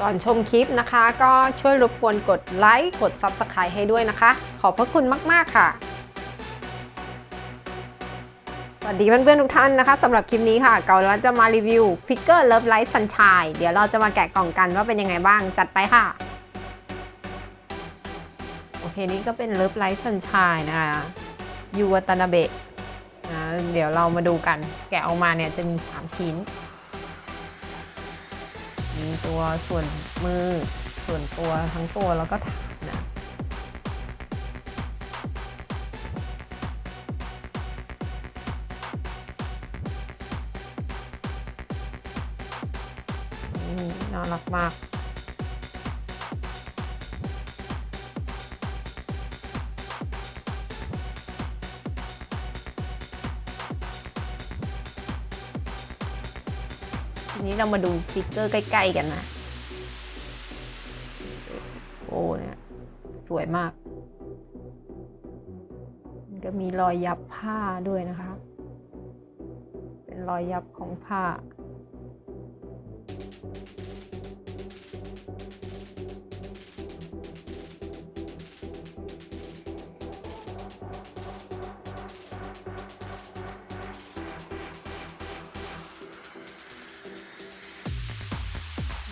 ก่อนชมคลิปนะคะ ก็ช่วยรบกวนกดไลค์กด Subscribe ให้ด้วยนะคะ ขอบพระคุณมาก ๆ ค่ะ สวัสดีเพื่อนๆทุกท่านนะคะสำหรับคลิปนี้ค่ะ เกาลันจะมารีวิวฟิกเกอร์เลิฟไลท์ซันช e เดี๋ยวเราจะมาแกะกล่องกันว่าเป็นยังไงบ้างจัดไปค่ะ โอเค นี่ก็เป็นเลิฟไลท์ซันช e นะคะยูว a ตานาเบะนะเดี๋ยวเรามาดูกันแกะออกมาเนี่ยจะมี 3 ชิ้น มีตัวส่วนมือ ส่วนตัวทั้งตัวแล้วก็ฐานนะน่ารักมาก ทีนี้เรามาดูสติกเกอร์ใกล้ ๆ กันนะ โอ้เนี่ย สวยมาก มันก็มีรอยยับผ้าด้วยนะคะ เป็นรอยยับของผ้า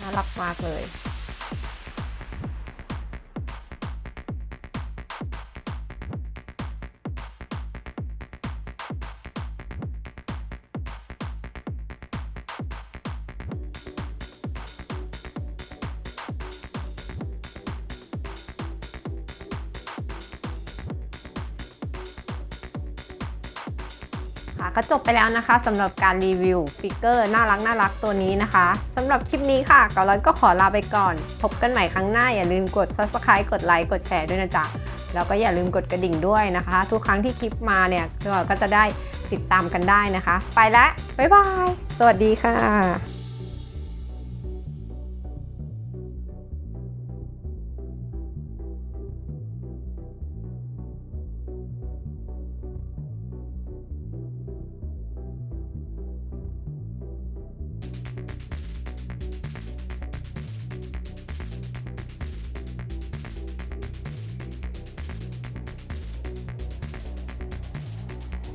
น่ารักมากเลย ค่ะก็จบไปแล้วนะคะสำหรับการรีวิวฟิกเกอร์น่ารักน่ารักตัวนี้นะคะสำหรับคลิปนี้ค่ะเกาลันก็ขอลาไปก่อน พบกันใหม่ครั้งหน้าอย่าลืมกด subscribe กดไลค์กดแชร์ด้วยนะจ๊ะแล้วก็อย่าลืมกดกระดิ่งด้วยนะคะ ทุกครั้งที่คลิปมาเนี่ยก็จะได้ติดตามกันได้นะคะ ไปแล้วบ๊ายบาย สวัสดีค่ะ